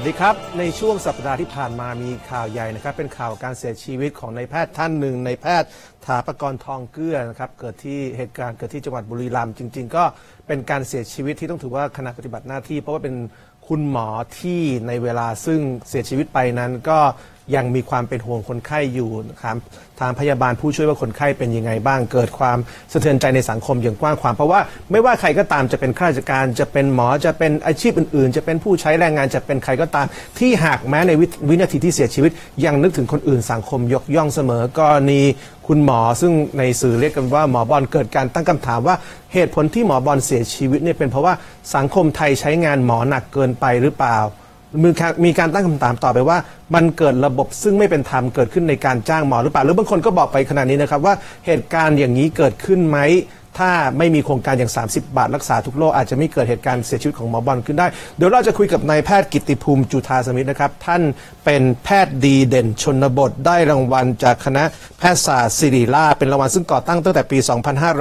วัสดีครับ ในช่วงสัปดาห์ที่ผ่านมามีข่าวใหญ่นะครับ เป็นข่าวการเสียชีวิตของนายแพทย์ท่านหนึ่งในแพทย์ถาปกรณ์ทองเกลือนะครับเกิดที่เหตุการณ์เกิดที่จังหวัดบุรีรัมย์จริง ๆ ก็เป็นการเสียชีวิตที่ต้องถือว่าขณะปฏิบัติหน้าที่ เพราะว่าเป็นคุณหมอที่ในเวลาซึ่งเสียชีวิตไปนั้นก็ ยังมีความเป็นห่วงคนไข้อยู่นะครับทางพยาบาลผู้ช่วยว่าคนไข้เป็นยังไงบ้าง เกิดความสะเทือนใจในสังคมอย่างกว้างขวางเพราะว่าไม่ว่าใครก็ตามจะเป็นข้าราชการ จะเป็นหมอจะเป็นอาชีพอื่น ๆ จะเป็นผู้ใช้แรงงานจะเป็นใครก็ตาม ที่หากแม้ในวิวินาทีที่เสียชีวิต ยังนึกถึงคนอื่นสังคมยกย่องเสมอกรณีคุณหมอซึ่งในสื่อเรียกกันว่าหมอบอลเกิดการตั้งคำถามว่าเหตุผลที่หมอบอลเสียชีวิตเนี่ยเป็นเพราะว่าสังคมไทยใช้งานหมอหนักเกินไปหรือเปล่า มีการมีการตั้งคำถามต่อไปว่า มันเกิดระบบซึ่งไม่เป็นธรรมเกิดขึ้นในการจ้างหมอหรือเปล่าหรือบางคนก็บอกไปขนาดนี้นะครับว่าเหตุการณ์อย่างนี้เกิดขึ้นไหม ถ้าไม่มีโครงการอย่าง 30 บาท รักษาทุกโรคอาจจะไม่เกิดเหตุการณ์เสียชีวิตของหมอบอลขึ้นได้ เดี๋ยวเราจะคุยกับนายแพทย์กิตติภูมิจุธาสมิทธ์นะครับ ท่านเป็นแพทย์ดีเด่นชนบท ได้รางวัลจากคณะแพทยศาสตร์ศิริราชเป็นรางวัลซึ่งก่อตั้งตั้งแต่ปี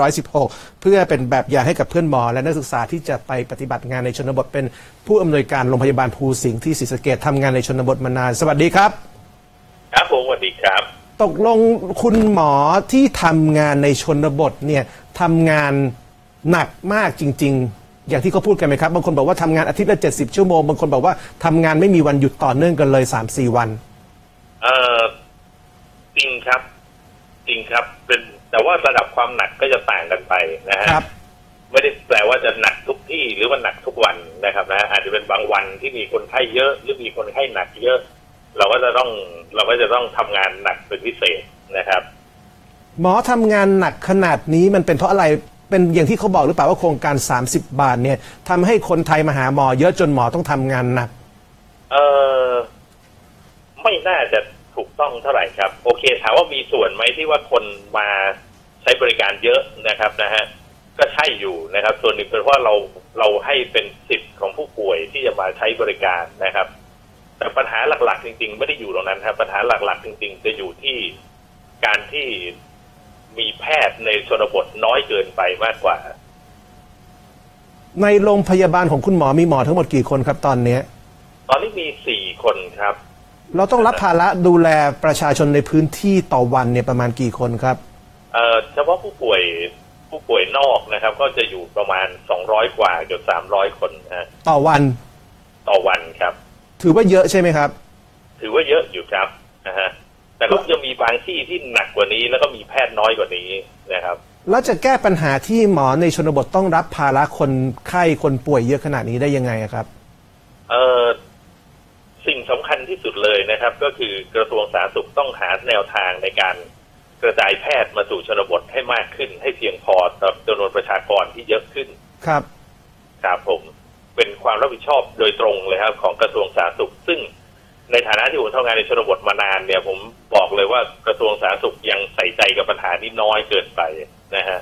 2516 เพื่อเป็นแบบอย่างให้กับเพื่อนหมอ และนักศึกษาที่จะไปปฏิบัติงานในชนบท เป็นผู้อำนวยการโรงพยาบาลภูสิงห์ที่ศรีสะเกดทำงานในชนบทมานาน สวัสดีครับ ครับผมสวัสดีครับตกลงคุณหมอที่ทำงานในชนบทเนี่ย ทำงานหนักมากจริง ๆ อย่างที่เขาพูดกันไหมครับ บางคนบอกว่าทำงานอาทิตย์ละ70ชั่วโมง บางคนบอกว่าทำงานไม่มีวันหยุดต่อเนื่องกันเลย3-4วัน เอ่อจริงครับ จริงครับ เป็นแต่ว่าระดับความหนักก็จะต่างกันไปนะฮะครับ ไม่ได้แปลว่าจะหนักทุกที่หรือว่าหนักทุกวันนะครับนะ อาจจะเป็นบางวันที่มีคนไข้เยอะ หรือมีคนไข้หนักเยอะ เราก็จะต้องเราก็จะต้องทำงานหนักเป็นพิเศษนะครับ หมอทำงานหนักขนาดนี้มันเป็นเพราะอะไรเป็นอย่างที่เขาบอกหรือเปล่าว่าโครงการ 30 บาทเนี่ยทำให้คนไทยมาหาหมอ เยอะจนหมอต้องทำงานหนัก เออไม่น่าจะถูกต้องเท่าไหร่ครับ โอเคถามว่ามีส่วนไหมที่ว่าคนมาใช้บริการเยอะนะครับนะฮะก็ใช่อยู่นะครับ ส่วนหนึ่งเป็นเพราะเราเราให้เป็นสิทธิ์ของผู้ป่วยที่จะมาใช้บริการนะครับ แต่ปัญหาหลักๆ จริง ๆ ไม่ได้อยู่ตรงนั้นครับปัญหาหลักๆ จริง ๆ จะอยู่ที่การที่ มีแพทย์ในชนบทน้อยเกินไปมากกว่า ในโรงพยาบาลของคุณหมอมีหมอทั้งหมดกี่คนครับตอนเนี้ยตอนนี้มีสี่คนครับ เราต้องรับภาระดูแลประชาชนในพื้นที่ต่อวันเนี่ยประมาณกี่คนครับ เอ่อเฉพาะผู้ป่วยผู้ป่วยนอกนะครับ ก็จะอยู่ประมาณ200กว่าจน300คนนะฮะต่อวันต่อวันครับ ถือว่าเยอะใช่ไหมครับ ถือว่าเยอะอยู่ครับนะฮะ แต่ก็ยังมีบางที่ที่หนักกว่านี้ แล้วก็มีแพทย์น้อยกว่านี้นะครับ แล้วจะแก้ปัญหาที่หมอในชนบทต้องรับภาระคนไข้คนป่วยเยอะขนาดนี้ได้ยังไงอะครับ เอ่อสิ่งสำคัญที่สุดเลยนะครับ ก็คือกระทรวงสาธารณสุขต้องหาแนวทางในการกระจายแพทย์มาสู่ชนบทให้มากขึ้น ให้เพียงพอต่อจำนวนประชากรที่เยอะขึ้นครับครับผมเป็นความรับผิดชอบโดยตรงเลยครับ ของกระทรวงสาธารณสุขซึ่ง ในฐานะที่ผมทำงานในชนบทมานานเนี่ย ผมบอกเลยว่ากระทรวงสาธารณสุขยังใส่ใจกับปัญหานี้น้อยเกินไปนะฮะ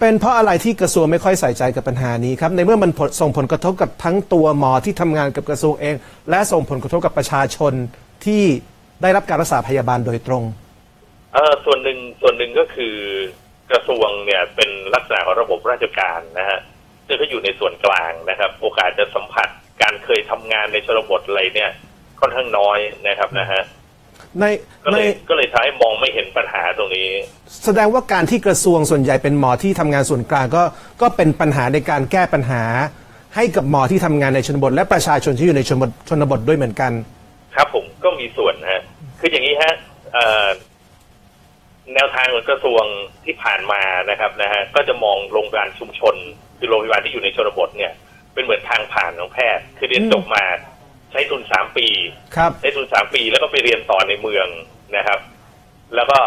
เป็นเพราะอะไรที่กระทรวงไม่ค่อยใส่ใจกับปัญหานี้ครับ ในเมื่อมันผลส่งผลกระทบกับทั้งตัวหมอที่ทำงานกับกระทรวงเอง และส่งผลกระทบกับประชาชนที่ได้รับการรักษาพยาบาลโดยตรงเออส่วนหนึ่งส่วนหนึ่งก็คือกระทรวงเนี่ยเป็นลักษณะของระบบราชการนะฮะซึ่งเขาอยู่ในส่วนกลางนะครับ โอกาสจะสัมผัสการเคยทำงานในชนบทอะไรเนี่ย ค่อนข้างน้อยนะครับนะฮะในก็ในเลยก็เลยทำให้มองไม่เห็นปัญหาตรงนี้ แสดงว่าการที่กระทรวงส่วนใหญ่เป็นหมอที่ทำงานส่วนกลางก็ก็เป็นปัญหาในการแก้ปัญหา ให้กับหมอที่ทำงานในชนบท และประชาชนที่อยู่ในชนบทชนบทด้วยเหมือนกัน ครับผมก็มีส่วนฮะคืออย่างนี้ฮะเอ่อแนวทางของกระทรวงที่ผ่านมานะครับนะฮะก็จะมองโรงพยาบาลชุมชน คือโรงพยาบาลที่อยู่ในชนบทเนี่ยเป็นเหมือนทางผ่านของแพทย์ คือเรียนจบมา ใช้ทุนสามปีครับใช้ทุนสามปีแล้วก็ไปเรียนต่อในเมืองนะครับ แล้วก็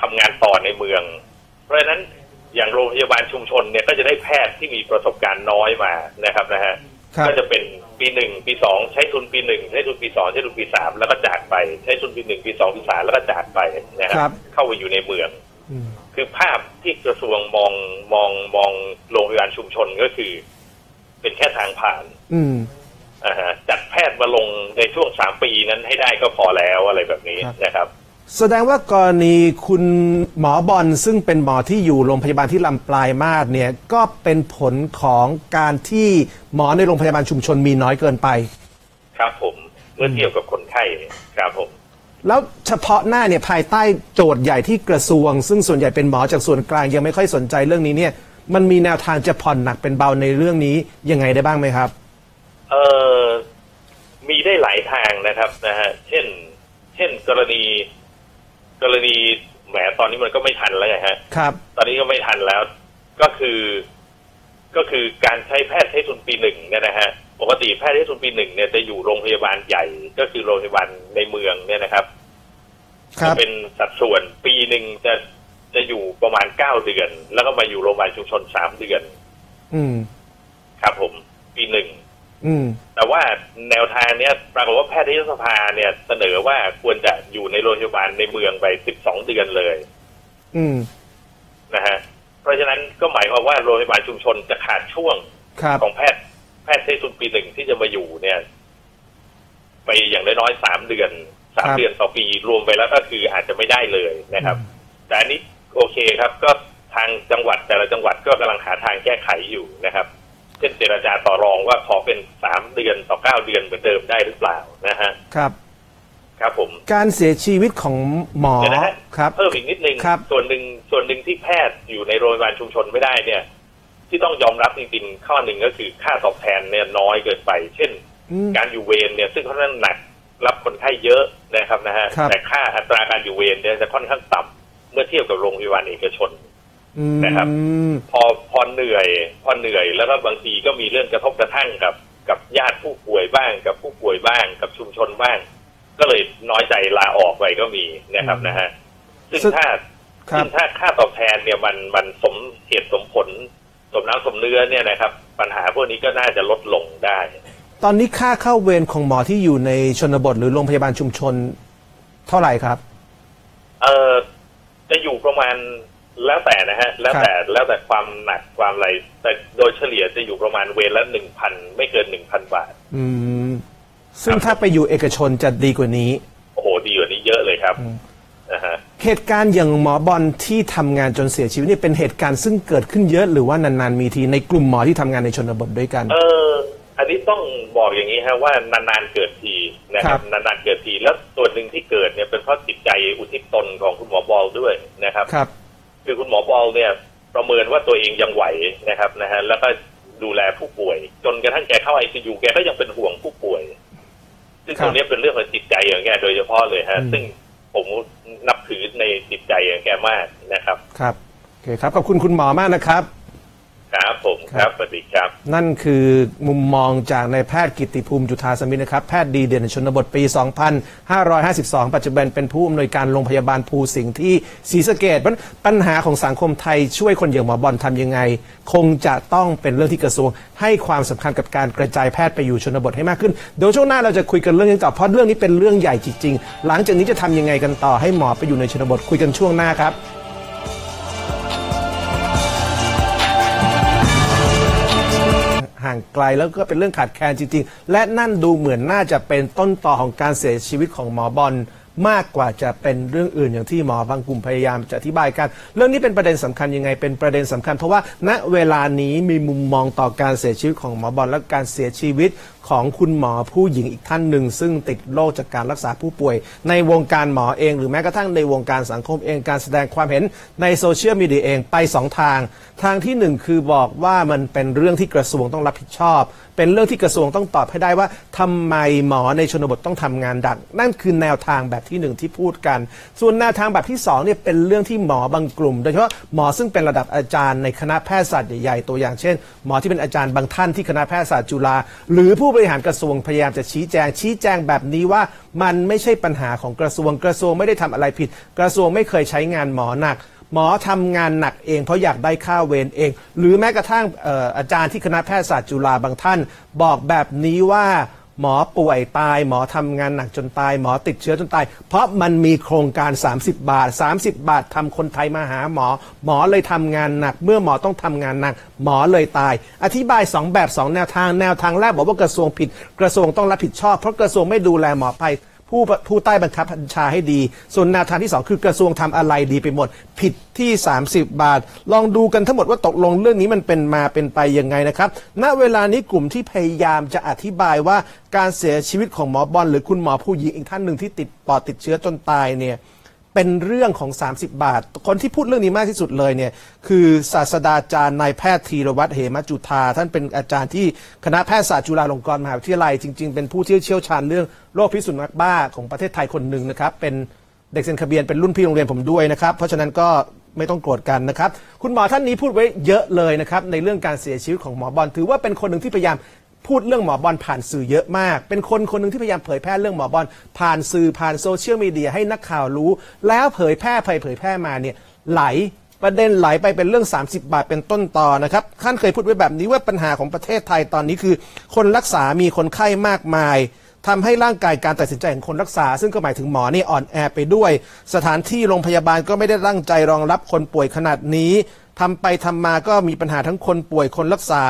ทำงานต่อในเมือง เพราะฉะนั้นอย่างโรงพยาบาลชุมชนเนี่ยก็จะได้แพทย์ที่มีประสบการณ์น้อยมานะครับนะฮะครับก็จะเป็นปีหนึ่งปีสองใช้ทุนปีหนึ่งใช้ทุนปีสองใช้ทุนปีสามแล้วก็จากไปใช้ทุนปีหนึ่งปีสองปีสามแล้วก็จากไปนะคครัรับ เข้าไปอยู่ในเมืองอืมคือภาพที่กระทรวงมองมองมองโรงพยาบาลชุมชนก็คือ เป็นแค่ทางผ่าน อืมอ่าฮะ จัดแพทย์มาลงในช่วงสามปีนั้นให้ได้ก็พอแล้วอะไรแบบนี้ครับนะครับ แสดงว่ากรณีคุณหมอบอลซึ่งเป็นหมอที่อยู่โรงพยาบาลที่ลำปลายมาศเนี่ยก็เป็นผลของการที่หมอในโรงพยาบาลชุมชนมีน้อยเกินไป ครับผมเมื่อเทียบกับคนไข้ครับผมแล้วเฉพาะหน้าเนี่ยภายใต้โจทย์ใหญ่ที่กระทรวง ซึ่งส่วนใหญ่เป็นหมอจากส่วนกลางยังไม่ค่อยสนใจเรื่องนี้เนี่ย มันมีแนวทางจะผ่อนหนักเป็นเบาในเรื่องนี้ยังไงได้บ้างไหมครับ เออมีได้หลายทางนะครับนะฮะเช่น เช่นกรณี กรณีแหมตอนนี้มันก็ไม่ทันแล้วไงฮะครับ ตอนนี้ก็ไม่ทันแล้ว ก็คือ ก็คือการใช้แพทย์ใช้ทุนปีหนึ่งเนี่ยนะฮะปกติแพทย์ใช้ทุนปีหนึ่งเนี่ยจะอยู่โรงพยาบาลใหญ่ ก็คือโรงพยาบาลในเมืองเนี่ยนะครับครัจะบเป็นสัดส่วนปีหนึ่งจะจะอยู่ประมาณเก้าเดือน แล้วก็มาอยู่โรงพยาบาลชุมชนสามเดือน อืม ครับผม ปีหนึ่งอืม แต่ว่าแนวทางเนี้ยปรากฏว่าแพทยสภาเนี่ย เสนอว่าควรจะอยู่ในโรงพยาบาลในเมืองไป12เดือนเลย อืมนะฮะเพราะฉะนั้นก็หมายความว่าโรงพยาบาลชุมชนจะขาดช่วงครับของแพทย์แพทย์เททุนปีหนึ่งที่จะมาอยู่เนี่ย ไปอย่างน้อยๆสามเดือนสามครับเดือนต่อปีรวมไปแล้วก็คืออาจจะไม่ได้เลยนะครับ แต่อันนี้โอเคครับ ก็ทางจังหวัดแต่ละจังหวัดก็กำลังหาทางแก้ไขอยู่นะครับ เช่นเจรจาต่อรองว่าขอเป็นสามเดือนต่อเก้าเดือนเหมือนเดิมได้หรือเปล่านะฮะครับ ครับผมการเสียชีวิตของหมอเดี๋ยวนะฮะครับ เพิ่มอีกนิดนึง ครับ ส่วนหนึ่งส่วนหนึ่งที่แพทย์อยู่ในโรงพยาบาลชุมชนไม่ได้เนี่ย ที่ต้องยอมรับจริงๆข้อหนึ่งก็คือค่าตอบแทนเนี่ยน้อยเกินไป เช่น อืม การอยู่เวรเนี่ยซึ่งค่อนข้างหนักรับคนไข้เยอะนะครับนะฮะครับ แต่ค่าอัตราการอยู่เวรเนี่ยจะค่อนข้างต่ำเมื่อเทียบกับโรงพยาบาลเอกชนอืม นะครับ พอพอเหนื่อยพอเหนื่อยแล้วก็บางทีก็มีเรื่องกระทบกระทั่งกับ กับญาติผู้ป่วยบ้าง กับผู้ป่วยบ้าง กับชุมชนบ้าง ก็เลยน้อยใจลาออกไปก็มีนะครับนะฮะซึ่งซึ่งถ้าครับซึ่งถ้าค่าตอบแทนเนี่ยมันมันสมเหตุสมผล สมน้ำสมเนื้อเนี่ยนะครับ ปัญหาพวกนี้ก็น่าจะลดลงได้ ตอนนี้ค่าเข้าเวรของหมอที่อยู่ในชนบทหรือโรงพยาบาลชุมชนเท่าไหร่ครับ เออจะอยู่ประมาณ แล้วแต่นะฮะ แล้วแต่แล้วแต่ความหนักความอะไร แต่โดยเฉลี่ยจะอยู่ประมาณเวรละหนึ่งพันไม่เกินหนึ่งพันบาท อืม ซึ่งถ้าไปอยู่เอกชนจะดีกว่านี้ โอ้โห ดีกว่านี้เยอะเลยครับนะฮะเหตุการณ์อย่างหมอบอลที่ทำงานจนเสียชีวิตนี่เป็นเหตุการณ์ซึ่งเกิดขึ้นเยอะหรือว่านานๆมีทีในกลุ่มหมอที่ทำงานในชนบทด้วยกัน เออ อันนี้ต้องบอกอย่างนี้ฮะว่านานๆเกิดทีนะคครัรับบนานๆเกิดทีแล้วส่วนหนึ่งที่เกิดเนี่ยเป็นเพราะจิตใจอุทิศตนของคุณหมอบอลด้วยนะครับครับ คือคุณหมอบอลเนี่ยประเมินว่าตัวเองยังไหวนะครับนะฮะแล้วก็ดูแลผู้ป่วย จนกระทั่งแกเข้าไอซียูแกก็ยังเป็นห่วงผู้ป่วย ซึ่งครับตรงนี้เป็นเรื่องของจิตใจของแกโดยเฉพาะเลยฮะอืมซึ่งผมนับถือในจิตใจของแกมากนะครับ ครับโอเคครับขอบคุณคุณหมอมากนะครับ ครับผมครับสวัสดีครับ นั่นคือมุมมองจากนายแพทย์กิตติภูมิจุธาสมิทนะครับ แพทย์ดีเด่นชนบทปี 2552 ปัจจุบันเป็นผู้อำนวยการโรงพยาบาลภูสิงห์ที่ศรีสะเกดปัญหาของสังคมไทยช่วยคนอย่างหมอบอลทำยังไง คงจะต้องเป็นเรื่องที่กระทรวง ให้ความสำคัญกับการกระจายแพทย์ไปอยู่ชนบทให้มากขึ้นเดี๋ยวช่วงหน้าเราจะคุยกันเรื่องนี้ต่อเพราะเรื่องนี้เป็นเรื่องใหญ่จริงๆ หลังจากนี้จะทำยังไงกันต่อให้หมอไปอยู่ในชนบทคุยกันช่วงหน้าครับางไกล แล้วก็เป็นเรื่องขาดแคลนจริง ๆ และนั่นดูเหมือนน่าจะเป็นต้นต่อของการเสียชีวิตของหมอบอลมากกว่าจะเป็นเรื่องอื่นอย่างที่หมอบางกลุ่มพยายามจะอธิบายกัน เรื่องนี้เป็นประเด็นสำคัญยังไง เป็นประเด็นสำคัญ เพราะว่าณเวลานี้มีมุมมองต่อการเสียชีวิตของหมอบอลและการเสียชีวิต ของคุณหมอผู้หญิงอีกท่านหนึ่ง ซึ่งติดโรคจากการรักษาผู้ป่วย ในวงการหมอเอง หรือแม้กระทั่งในวงการสังคมเองการแสดงความเห็นในโซเชียลมีเดียเองไปสองทาง ทางที่หนึ่งคือบอกว่ามันเป็นเรื่องที่กระทรวงต้องรับผิดชอบ เป็นเรื่องที่กระทรวงต้องตอบให้ได้ว่าทำไมหมอในชนบทต้องทำงานดัก นั่นคือแนวทางแบบที่หนึ่งที่พูดกัน ส่วนแนวทางแบบที่สองเนี่ยเป็นเรื่องที่หมอบางกลุ่ม โดยเฉพาะหมอซึ่งเป็นระดับอาจารย์ในคณะแพทยศาสตร์ใหญ่ๆตัวอย่างเช่น หมอที่เป็นอาจารย์บางท่านที่คณะแพทยศาสตร์จุฬาหรือผู้บริหารกระทรวงพยายามจะชี้แจง ชี้แจงแบบนี้ว่ามันไม่ใช่ปัญหาของกระทรวงกระทรวงไม่ได้ทำอะไรผิด กระทรวงไม่เคยใช้งานหมอหนัก หมอทำงานหนักเอง เพราะอยากได้ค่าเวรเอง หรือแม้กระทั่งเอ่ออาจารย์ที่คณะแพทยศาสตร์จุฬาบางท่าน บอกแบบนี้ว่า หมอป่วยตาย หมอทำงานหนักจนตาย หมอติดเชื้อจนตาย เพราะมันมีโครงการ 30 บาท 30 บาททำคนไทยมาหาหมอ หมอเลยทำงานหนัก เมื่อหมอต้องทำงานหนัก หมอเลยตาย อธิบาย 2 แบบ 2 แนวทางแนวทางแรกบอกว่ากระทรวงผิด กระทรวงต้องรับผิดชอบ เพราะกระทรวงไม่ดูแลหมอไป ผู้ผู้ใต้บังคับบัญชาให้ดี ส่วนแนวทางที่ 2 คือกระทรวงทำอะไรดีไปหมด ผิดที่ 30 บาท ลองดูกันทั้งหมดว่าตกลงเรื่องนี้มันเป็นมาเป็นไปยังไงนะครับ ณเวลานี้กลุ่มที่พยายามจะอธิบายว่าการเสียชีวิตของหมอบอลหรือคุณหมอผู้หญิงอีกท่านหนึ่งที่ติดปอดติดเชื้อจนตายเนี่ย เป็นเรื่องของ 30 บาท คนที่พูดเรื่องนี้มากที่สุดเลยเนี่ยคือศาสตราจารย์นายแพทย์ธีรวัตรเหมจุธาท่านเป็นอาจารย์ที่คณะแพทยศาสตร์จุฬาลงกรณ์มหาวิทยาลัยจริง ๆ เป็นผู้ที่เชี่ยวชาญเรื่องโรคพิษสุนัขบ้าของประเทศไทยคนหนึ่งนะครับ เป็นเด็กเซนคเบียนเป็นรุ่นพี่โรงเรียนผมด้วยนะครับ เพราะฉะนั้นก็ไม่ต้องโกรธกันนะครับ คุณหมอท่านนี้พูดไว้เยอะเลยนะครับ ในเรื่องการเสียชีวิตของหมอบอลถือว่าเป็นคนหนึ่งที่พยายาม พูดเรื่องหมอบอลผ่านสื่อเยอะมาก เป็นคนคนหนึ่งที่พยายามเผยแพร่เรื่องหมอบอลผ่านสื่อผ่านโซเชียลมีเดียให้นักข่าวรู้ แล้วเผยแพร่ไปเผยแพร่มาเนี่ยไหลประเด็นไหลไปเป็นเรื่อง 30 บาทเป็นต้นต่อนะครับท่านเคยพูดไว้แบบนี้ว่าปัญหาของประเทศไทยตอนนี้คือ คนรักษามีคนไข้มากมายทำให้ร่างกายการตัดสินใจของคนรักษา ซึ่งก็หมายถึงหมอนี่อ่อนแอไปด้วย สถานที่โรงพยาบาลก็ไม่ได้ตั้งใจรองรับคนป่วยขนาดนี้ทำไปทำมาก็มีปัญหาทั้งคนป่วยคนรักษา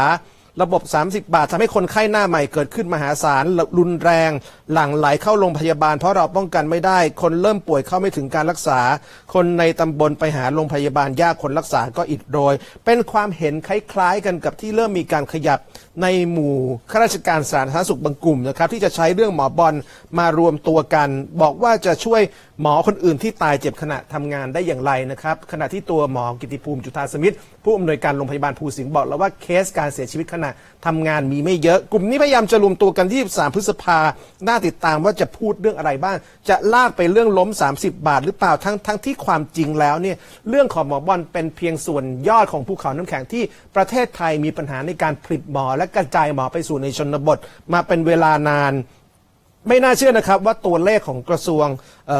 ระบบ 30 บาททำให้คนไข้หน้าใหม่เกิดขึ้นมหาศาลรุนแรง หลั่งไหลเข้าโรงพยาบาล เพราะเราป้องกันไม่ได้ คนเริ่มป่วยเข้าไม่ถึงการรักษา คนในตำบลไปหาโรงพยาบาลยากคนรักษาก็อิดโรย เป็นความเห็นคล้ายๆกันกับที่เริ่มมีการขยับ ในหมู่ข้าราชการสาธารณสุขบางกลุ่มนะครับที่จะใช้เรื่องหมอบอลมารวมตัวกัน บอกว่าจะช่วยหมอคนอื่นที่ตายเจ็บขณะทำงานได้อย่างไรนะครับขณะที่ตัวหมอกิติภูมิจุธาสมิทธิ์ผู้อำนวยการโรงพยาบาลภูสิงห์บอกแล้วว่าเคสการเสียชีวิตขณะทำงานมีไม่เยอะ กลุ่มนี้พยายามจะรวมตัวกันที่3พฤษภาน่าติดตามว่าจะพูดเรื่องอะไรบ้าง จะลากไปเรื่องล้ม 30 บาท หรือเปล่าทั้งทั้งที่ความจริงแล้วเนี่ยเรื่องของหมอบอลเป็นเพียงส่วนยอดของภูเขาน้ำแข็งที่ประเทศไทยมีปัญหาในการผลิตหมอและกระจายหมอไปสู่ในชนบท มาเป็นเวลานาน ไม่น่าเชื่อนะครับว่าตัวเลขของกระทรวง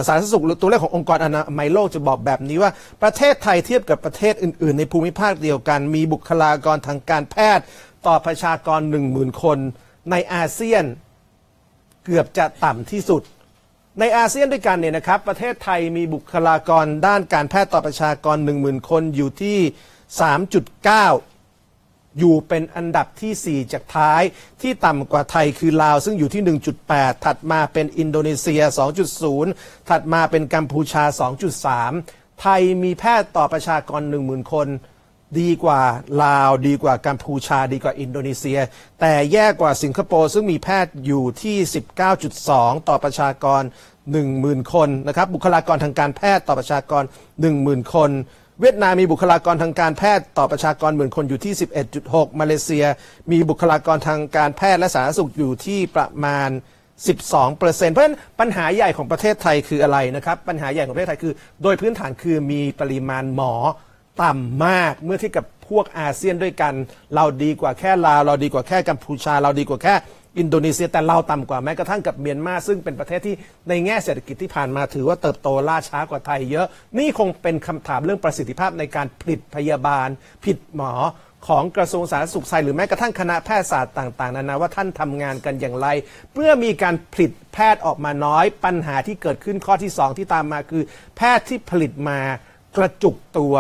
สาธารณสุขหรือตัวเลขขององค์กรอนามัยโลกจะบอกแบบนี้ว่าประเทศไทยเทียบกับประเทศอื่น ๆ ในภูมิภาคเดียวกัน มีบุคลากรทางการแพทย์ต่อประชากร 1 0,000 คน ในอาเซียนเกือบจะต่ำที่สุด ในอาเซียนด้วยกันเนี่ยนะครับ ประเทศไทยมีบุคลากรด้านการแพทย์ต่อประชากร 10,000 คนอยู่ที่ 3.9 อยู่เป็นอันดับที่ 4 จากท้ายที่ต่ำกว่าไทยคือลาว ซึ่งอยู่ที่ 1.8 ถัดมาเป็นอินโดนีเซีย 2.0 ถัดมาเป็นกัมพูชา 2.3 ไทยมีแพทย์ต่อประชากร 10,000 คน ดีกว่าลาว ดีกว่ากัมพูชา ดีกว่าอินโดนีเซีย แต่แย่กว่าสิงคโปร์ซึ่งมีแพทย์อยู่ที่ 19.2 ต่อประชากร 10,000 คนนะครับบุคลากรทางการแพทย์ต่อประชากร 10,000 คน เวียดนามมีบุคลากรทางการแพทย์ต่อประชากรหมื่นคนอยู่ที่ 11.6 มาเลเซีย มีบุคลากรทางการแพทย์และสาธารณสุขอยู่ที่ประมาณ 12%เพราะฉะนั้นปัญหาใหญ่ของประเทศไทยคืออะไรนะครับ ปัญหาใหญ่ของประเทศไทยคือ โดยพื้นฐานคือมีปริมาณหมอต่ำมากเมื่อเทียบกับพวกอาเซียนด้วยกัน เราดีกว่าแค่ลาวเราดีกว่าแค่กัมพูชา เราดีกว่าแค่ อินโดนีเซียแต่เราต่ำกว่าแม้กระทั่งกับเมียนมาซึ่งเป็นประเทศที่ในแง่เศรษฐกิจที่ผ่านมาถือว่าเติบโตล่าช้ากว่าไทยเยอะ นี่คงเป็นคำถามเรื่องประสิทธิภาพในการผลิตพยาบาลผิดหมอของกระทรวงสาธารณสุขไทยหรือแม้กระทั่งคณะแพทยศาสตร์ต่าง ๆ นานาว่าท่านทำงานกันอย่างไรเมื่อมีการผลิตแพทย์ออกมาน้อย ปัญหาที่เกิดขึ้นข้อที่ 2 ที่ตามมาคือ แพทย์ที่ผลิตมากระจุกตัว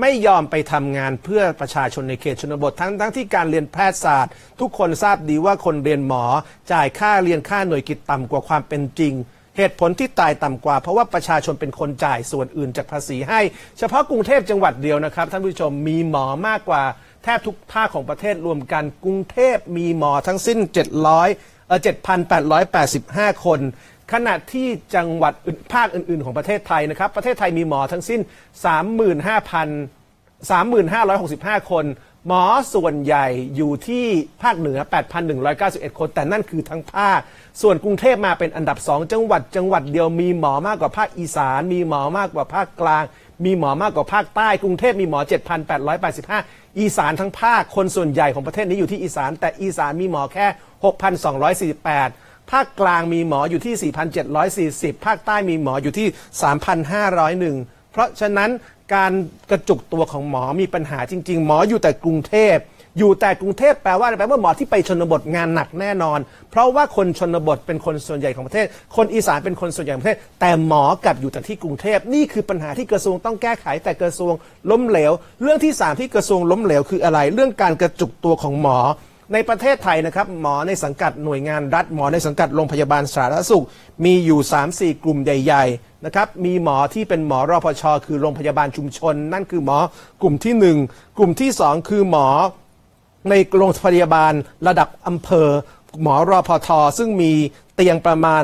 ไม่ยอมไปทำงานเพื่อประชาชนในเขตชนบททั้งทั้งที่การเรียนแพทยศาสตร์ ทุกคนทราบดีว่าคนเรียนหมอ จ่ายค่าเรียนค่าหน่วยกิจต่ำกว่าความเป็นจริง เหตุผลที่ตายต่ำกว่า เพราะว่าประชาชนเป็นคนจ่ายส่วนอื่นจากภาษีให้ เฉพาะกรุงเทพจังหวัดเดียวนะครับท่านผู้ชมมีหมอมากกว่าแทบทุกภาคของประเทศรวมกันกรุงเทพมีหมอทั้งสิ้น 700เอ่อ7,885 คน ขณะที่จังหวัดอื่นภาคอื่น ๆ ของประเทศไทยนะครับ ประเทศไทยมีหมอทั้งสิ้น 35,000 3,565 คน หมอส่วนใหญ่อยู่ที่ภาคเหนือ 8,191 คน แต่นั่นคือทั้งภาค ส่วนกรุงเทพมาเป็นอันดับ 2 จังหวัดจังหวัดเดียวมีหมอมากกว่าภาคอีสาน มีหมอมากกว่าภาคกลาง มีหมอมากกว่าภาคใต้ กรุงเทพมีหมอ 7,885 อีสานทั้งภาค คนส่วนใหญ่ของประเทศนี้อยู่ที่อีสาน แต่อีสานมีหมอแค่ 6,248 ภาคกลางมีหมออยู่ที่ 4,740 ภาคใต้มีหมออยู่ที่ 3,501 เพราะฉะนั้นการกระจุกตัวของหมอมีปัญหาจริง ๆ หมออยู่แต่กรุงเทพ อยู่แต่กรุงเทพแปลว่าอะไรแปลว่าหมอที่ไปชนบทงานหนักแน่นอน เพราะว่าคนชนบทเป็นคนส่วนใหญ่ของประเทศ คนอีสานเป็นคนส่วนใหญ่ของประเทศ แต่หมอกลับอยู่แต่ที่กรุงเทพนี่คือปัญหาที่กระทรวงต้องแก้ไขแต่กระทรวงล้มเหลว เรื่องที่สามที่กระทรวงล้มเหลวคืออะไร เรื่องการกระจุกตัวของหมอ ในประเทศไทยนะครับหมอในสังกัดหน่วยงานรัฐหมอในสังกัดโรงพยาบาลสาธารณสุข มีอยู่ 3-4 กลุ่มใหญ่ๆนะครับมีหมอที่เป็นหมอรอพชคือโรงพยาบาลชุมชน นั่นคือหมอกลุ่มที่ 1 กลุ่มที่ 2 คือหมอในโรงพยาบาลระดับอำเภอ หมอรอพทซึ่งมีเตียงประมาณ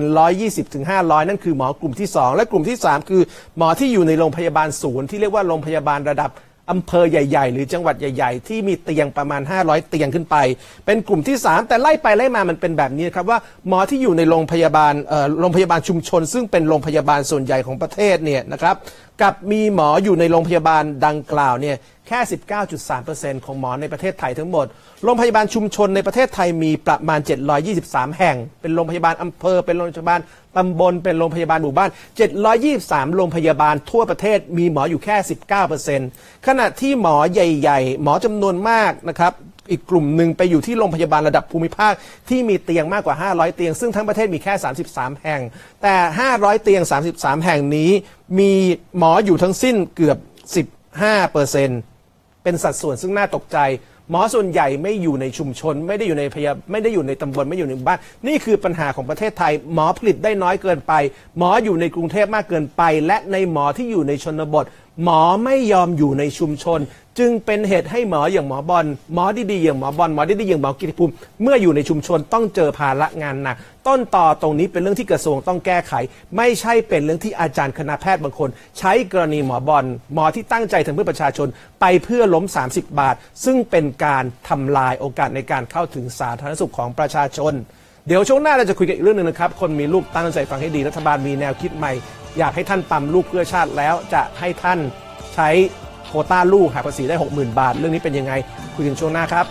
120-500 นั่นคือหมอกลุ่มที่ 2 และกลุ่มที่ 3 คือหมอที่อยู่ในโรงพยาบาลศูนย์ที่เรียกว่าโรงพยาบาลระดับ อำเภอใหญ่ ๆ หรือจังหวัดใหญ่ ๆ ที่มีเตียงประมาณ 500 เตียงขึ้นไป เป็นกลุ่มที่ 3 แต่ไล่ไปไล่มามันเป็นแบบนี้ครับว่าหมอที่อยู่ในโรงพยาบาลโรงพยาบาลชุมชน ซึ่งเป็นโรงพยาบาลส่วนใหญ่ของประเทศเนี่ยนะครับกับมีหมออยู่ในโรงพยาบาลดังกล่าวเนี่ยแค่ 19.3%ของหมอในประเทศไทยทั้งหมด โรงพยาบาลชุมชนในประเทศไทยมีประมาณ 723 แห่ง เป็นโรงพยาบาลอำเภอ เป็นโรงพยาบาลตำบล เป็นโรงพยาบาลหมู่บ้าน 723 โรงพยาบาลทั่วประเทศมีหมออยู่แค่ 19%ขณะที่หมอใหญ่ ๆ หมอจำนวนมากนะครับอีกกลุ่มหนึ่งไปอยู่ที่โรงพยาบาลระดับภูมิภาค ที่มีเตียงมากกว่า 500 เตียง ซึ่งทั้งประเทศมีแค่ 33 แห่ง แต่ 500 เตียง 33 แห่งนี้ มีหมออยู่ทั้งสิ้นเกือบ 15เปอร์เซ็นต์ เป็นสัดส่วนซึ่งน่าตกใจ หมอส่วนใหญ่ไม่อยู่ในชุมชน ไม่ได้อยู่ในพยาไม่ได้อยู่ในตำบลไม่อยู่ในหมู่บ้าน นี่คือปัญหาของประเทศไทย หมอผลิตได้น้อยเกินไป หมออยู่ในกรุงเทพมากเกินไป และในหมอที่อยู่ในชนบท หมอไม่ยอมอยู่ในชุมชน จึงเป็นเหตุให้หมออย่างหมอบอลหมอดีๆอย่างหมอบอลหมอดีๆอย่างหมอกิติภูมิ เมื่ออยู่ในชุมชนต้องเจอภาระงานหนักต้นต่อตรงนี้เป็นเรื่องที่กระทรวงต้องแก้ไข ไม่ใช่เป็นเรื่องที่อาจารย์คณะแพทย์บางคน ใช้กรณีหมอบอลหมอที่ตั้งใจทำเพื่อประชาชน ไปเพื่อล้ม 30 บาท ซึ่งเป็นการทำลายโอกาสในการเข้าถึงสาธารณสุขของประชาชน เดี๋ยวช่วงหน้าเราจะคุยกันอีกเรื่องหนึ่งนะครับ คนมีลูกตั้งใจฟังให้ดี รัฐบาลมีแนวคิดใหม่ อยากให้ท่านปั๊มลูกเพื่อชาติแล้วจะให้ท่านใช้โคต้าลูกหักภาษีได้ 60,000 บาท เรื่องนี้เป็นยังไงคุยกันช่วงหน้าครับ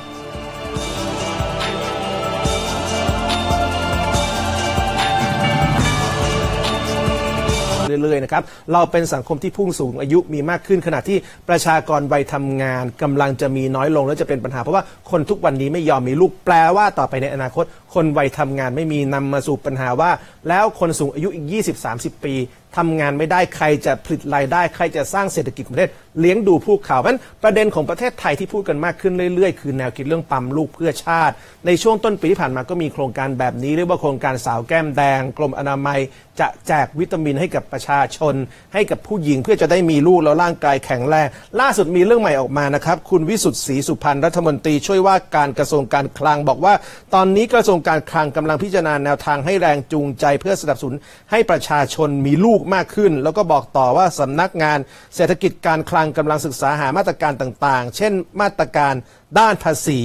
เรื่อยๆนะครับเราเป็นสังคมที่พุ่งสูงอายุมีมากขึ้น ขณะที่ประชากรวัยทำงานกำลังจะมีน้อยลงและจะเป็นปัญหาเพราะว่าคนทุกวันนี้ไม่ยอมมีลูกแปลว่าต่อไปในอนาคต คนวัยทำงานไม่มีนำมาสู่ปัญหาว่า แล้วคนสูงอายุอีก 20-30 ปี ทำงานไม่ได้ใครจะผลิตรายได้ ใครจะสร้างเศรษฐกิจประเทศเลี้ยงดูผู้ข่าวเพราะฉะนั้นประเด็นของประเทศไทยที่พูดกันมากขึ้นเรื่อยๆ คือแนวคิดเรื่องปั๊มลูกเพื่อชาติ ในช่วงต้นปีที่ผ่านมาก็มีโครงการแบบนี้เรียกว่าโครงการสาวแก้มแดง กรมอนามัย จะแจกวิตามินให้กับประชาชน ให้กับผู้หญิงเพื่อจะได้มีลูกแล้วร่างกายแข็งแรงล่าสุดมีเรื่องใหม่ออกมานะครับคุณวิสุทธิ์ศรีสุพรรณรัฐมนตรีช่วยว่าการกระทรวงการคลังบอกว่า ตอนนี้กระทรวงการคลังกำลังพิจารณาแนวทางให้แรงจูงใจ เพื่อสนับสนุนให้ประชาชนมีลูกมากขึ้น แล้วก็บอกต่อว่าสำนักงานเศรษฐกิจการคลังกำลังศึกษาหามาตรการต่างๆ เช่นมาตรการด้านภาษี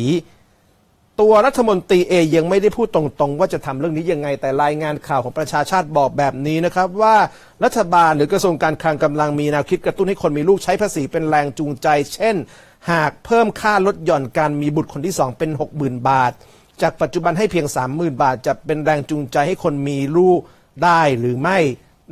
ตัวรัฐมนตรีเองยังไม่ได้พูดตรงๆ ว่าจะทำเรื่องนี้ยังไง แต่รายงานข่าวของประชาชาติบอกแบบนี้นะครับว่ารัฐบาลหรือกระทรวงการคลังกำลังมีแนวคิดกระตุ้นให้คนมีลูกใช้ภาษีเป็นแรงจูงใจ เช่น หากเพิ่มค่าลดหย่อนการมีบุตรคนที่2เป็น 60,000 บาทจากปัจจุบันให้เพียง 30,000 บาท จะเป็นแรงจูงใจให้คนมีลูกได้หรือไม่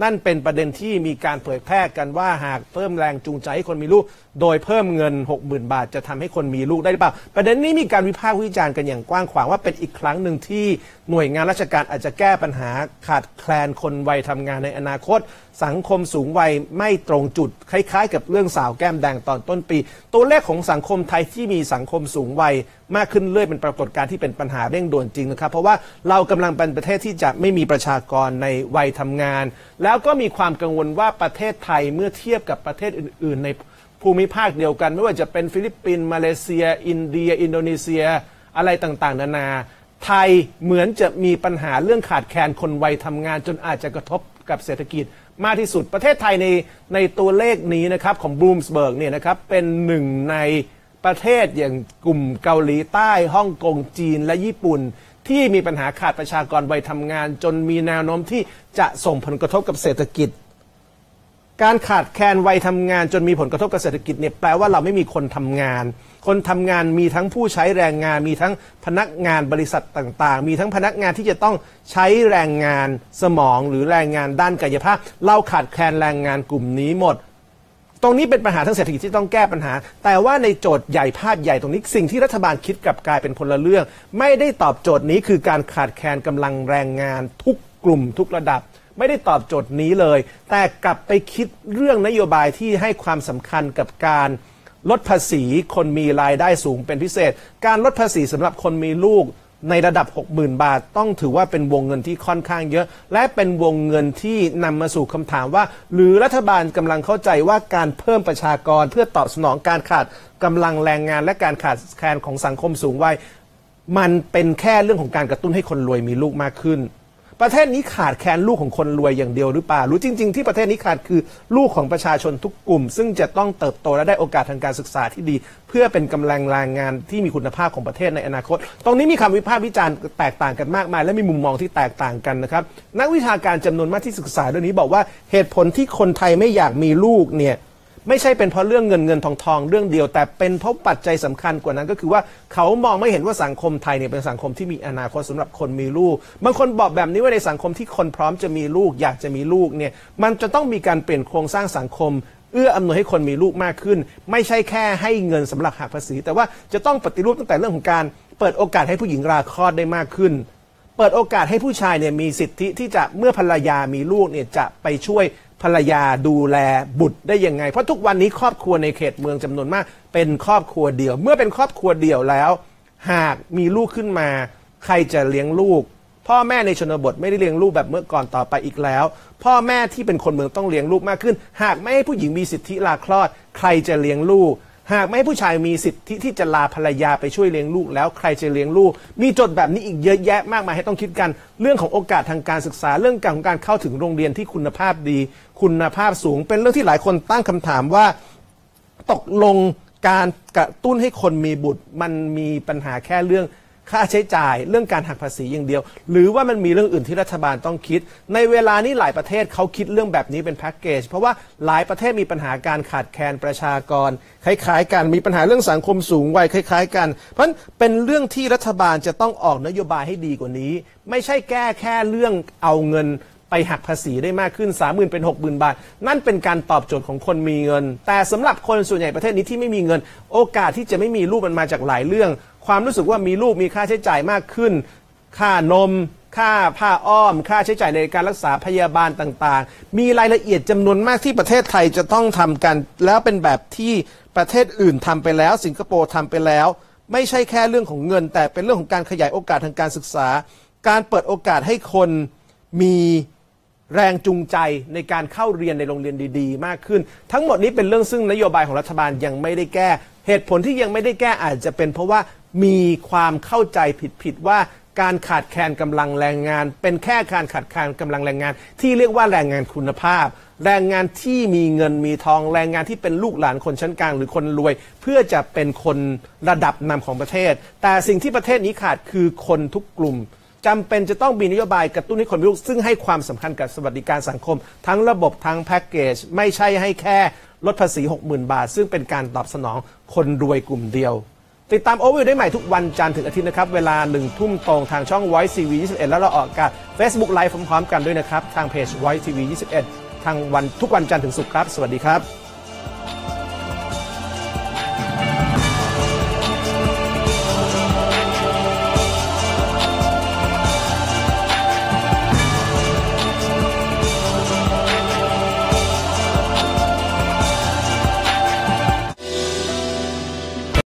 นั่นเป็นประเด็นที่มีการเผยแพร่กันว่าหากเพิ่มแรงจูงใจให้คนมีลูก โดยเพิ่มเงิน 60,000 บาท จะทำให้คนมีลูกได้หรือเปล่า ประเด็นนี้มีการวิพากษ์วิจารณ์กันอย่างกว้างขวางว่าเป็นอีกครั้งหนึ่งที่หน่วยงานราชการอาจจะแก้ปัญหาขาดแคลนคนวัยทำงานในอนาคต สังคมสูงวัยไม่ตรงจุด คล้ายๆ กับเรื่องสาวแก้มแดงตอนต้นปี ตัวเลขของสังคมไทยที่มีสังคมสูงวัยมากขึ้นเรื่อยเป็นปรากฏการณ์ที่เป็นปัญหาเร่งด่วนจริงนะครับ เพราะว่าเรากำลังเป็นประเทศที่จะไม่มีประชากรในวัยทำงาน แล้วก็มีความกังวลว่าประเทศไทยเมื่อเทียบกับประเทศอื่น ๆ ใน ภูมิภาคเดียวกัน ไม่ว่าจะเป็นฟิลิปปินส์มาเลเซีย อินเดีย อินโดนีเซีย อะไรต่างๆ นานา ไทยเหมือนจะมีปัญหาเรื่องขาดแคลนคนวัยทำงาน จนอาจจะกระทบกับเศรษฐกิจมากที่สุด ประเทศไทยในในตัวเลขนี้นะครับของบลูมสเบิร์กเนี่ยนะครับเป็นหนึ่งในประเทศอย่างกลุ่มเกาหลีใต้ฮ่องกงจีนและญี่ปุ่น ที่มีปัญหาขาดประชากรวัยทำงาน จนมีแนวโน้มที่จะส่งผลกระทบกับเศรษฐกิจ การขาดแคลนวัยทำงานจนมีผลกระทบกับเศรษฐกิจเนี่ยแปลว่าเราไม่มีคนทำงาน คนทำงานมีทั้งผู้ใช้แรงงาน มีทั้งพนักงานบริษัทต่างๆ มีทั้งพนักงานที่จะต้องใช้แรงงานสมองหรือแรงงานด้านกายภาพ เราขาดแคลนแรงงานกลุ่มนี้หมด ตรงนี้เป็นปัญหาทางเศรษฐกิจที่ต้องแก้ปัญหา แต่ว่าในโจทย์ใหญ่ภาพใหญ่ตรงนี้สิ่งที่รัฐบาลคิดกลับกลายเป็นคนละเรื่อง ไม่ได้ตอบโจทย์นี้คือการขาดแคลนกำลังแรงงานทุกกลุ่มทุกระดับ ไม่ได้ตอบโจทย์นี้เลย แต่กลับไปคิดเรื่องนโยบายที่ให้ความสำคัญกับการลดภาษีคนมีรายได้สูงเป็นพิเศษ การลดภาษีสำหรับคนมีลูกในระดับ 60,000 บาท ต้องถือว่าเป็นวงเงินที่ค่อนข้างเยอะ และเป็นวงเงินที่นำมาสู่คำถามว่า หรือรัฐบาลกำลังเข้าใจว่าการเพิ่มประชากรเพื่อตอบสนองการขาดกำลังแรงงาน และการขาดแคลนของสังคมสูงวัยมันเป็นแค่เรื่องของการกระตุ้นให้คนรวยมีลูกมากขึ้น ประเทศนี้ขาดแคลนลูกของคนรวยอย่างเดียวหรือเปล่ารู้จริง ๆ ที่ประเทศนี้ขาดคือลูกของประชาชนทุกกลุ่ม ซึ่งจะต้องเติบโตและได้โอกาสทางการศึกษาที่ดี เพื่อเป็นกำลังแรงงานที่มีคุณภาพของประเทศในอนาคต ตรงนี้มีคำวิพากษ์วิจารณ์แตกต่างกันมากมาย และมีมุมมองที่แตกต่างกันนะครับนักวิชาการจำนวนมากที่ศึกษาเรื่องนี้บอกว่าเหตุผลที่คนไทยไม่อยากมีลูกเนี่ย ไม่ใช่เป็นเพราะเรื่องเงินเงินทองทองเรื่องเดียว แต่เป็นเพราะปัจจัยสำคัญกว่านั้นก็คือว่าเขามองไม่เห็นว่าสังคมไทยเนี่ยเป็นสังคมที่มีอนาคตสำหรับคนมีลูก บางคนบอกแบบนี้ว่าในสังคมที่คนพร้อมจะมีลูก อยากจะมีลูกเนี่ยมันจะต้องมีการเปลี่ยนโครงสร้างสังคมเอื้ออำนวยให้คนมีลูกมากขึ้น ไม่ใช่แค่ให้เงินสำหรับหักภาษี แต่ว่าจะต้องปฏิรูปตั้งแต่เรื่องของการเปิดโอกาสให้ผู้หญิงราคลอดได้มากขึ้น เปิดโอกาสให้ผู้ชายเนี่ยมีสิทธิที่จะเมื่อภรรยามีลูกเนี่ยจะไปช่วย ภรรยาดูแลบุตรได้ยังไง เพราะทุกวันนี้ครอบครัวในเขตเมืองจำนวนมาก เป็นครอบครัวเดียว เมื่อเป็นครอบครัวเดียวแล้ว หากมีลูกขึ้นมา ใครจะเลี้ยงลูก พ่อแม่ในชนบทไม่ได้เลี้ยงลูกแบบเมื่อก่อนต่อไปอีกแล้ว พ่อแม่ที่เป็นคนเมืองต้องเลี้ยงลูกมากขึ้น หากไม่ให้ผู้หญิงมีสิทธิลาคลอด ใครจะเลี้ยงลูก หากไม่ให้ผู้ชายมีสิทธิที่จะลาภรรยาไปช่วยเลี้ยงลูกแล้วใครจะเลี้ยงลูก มีโจทย์แบบนี้อีกเยอะแยะมากมายให้ต้องคิดกัน เรื่องของโอกาสทางการศึกษาเรื่องการของการเข้าถึงโรงเรียนที่คุณภาพดี คุณภาพสูง เป็นเรื่องที่หลายคนตั้งคำถามว่า ตกลงการกระตุ้นให้คนมีบุตร มันมีปัญหาแค่เรื่อง ค่าใช้จ่ายเรื่องการหักภาษีอย่างเดียว หรือว่ามันมีเรื่องอื่นที่รัฐบาลต้องคิด ในเวลานี้หลายประเทศเขาคิดเรื่องแบบนี้เป็นแพ็กเกจเพราะว่าหลายประเทศมีปัญหาการขาดแคลนประชากร คล้ายๆกันมีปัญหาเรื่องสังคมสูงวัยคล้าย ๆ กัน เพราะนั้นเป็นเรื่องที่รัฐบาลจะต้องออกนโยบายให้ดีกว่านี้ ไม่ใช่แก้แค่เรื่องเอาเงิน ไปหักภาษีได้มากขึ้น 30,000 เป็น 60,000 บาท นั่นเป็นการตอบโจทย์ของคนมีเงิน แต่สำหรับคนส่วนใหญ่ประเทศนี้ที่ไม่มีเงิน โอกาสที่จะไม่มีลูกมันมาจากหลายเรื่อง ความรู้สึกว่ามีลูกมีค่าใช้จ่ายมากขึ้น ค่านมค่าผ้าอ้อม ค่าใช้จ่ายในการรักษาพยาบาลต่างๆ มีรายละเอียดจำนวนมากที่ประเทศไทยจะต้องทำกัน แล้วเป็นแบบที่ประเทศอื่นทำไปแล้ว สิงคโปร์ทำไปแล้ว ไม่ใช่แค่เรื่องของเงิน แต่เป็นเรื่องของการขยายโอกาสทางการศึกษา การเปิดโอกาสให้คนมี แรงจูงใจในการเข้าเรียนในโรงเรียนดี ๆ มากขึ้น ทั้งหมดนี้เป็นเรื่องซึ่งนโยบายของรัฐบาลยังไม่ได้แก้ เหตุผลที่ยังไม่ได้แก้อาจจะเป็นเพราะว่ามีความเข้าใจผิดๆว่าการขาดแคลนกำลังแรงงาน เป็นแค่การขาดแคลนกำลังแรงงาน ที่เรียกว่าแรงงานคุณภาพ แรงงานที่มีเงินมีทองแรงงานที่เป็นลูกหลานคนชั้นกลางหรือคนรวย เพื่อจะเป็นคนระดับนำของประเทศ แต่สิ่งที่ประเทศนี้ขาดคือคนทุกกลุ่ม จำเป็นจะต้องมีนโยบายกระตุ้นให้คนมีลูก ซึ่งให้ความสำคัญกับสวัสดิการสังคม ทั้งระบบทั้งแพ็กเกจไม่ใช่ให้แค่ลดภาษี 60,000 บาท ซึ่งเป็นการตอบสนองคนรวยกลุ่มเดียว ติดตามโอเวอร์ได้ใหม่ทุกวันจันทร์ถึงอาทิตย์นะครับ เวลาหนึ่งทุ่มตรงทางช่อง Voice TV 21 แล้วเราออกอากาศ Facebook Live พร้อมๆกันด้วยนะครับ ทางเพจ Voice TV 21 ทางวันทุกวันจันทร์ถึงศุกร์ครับ สวัสดีครับ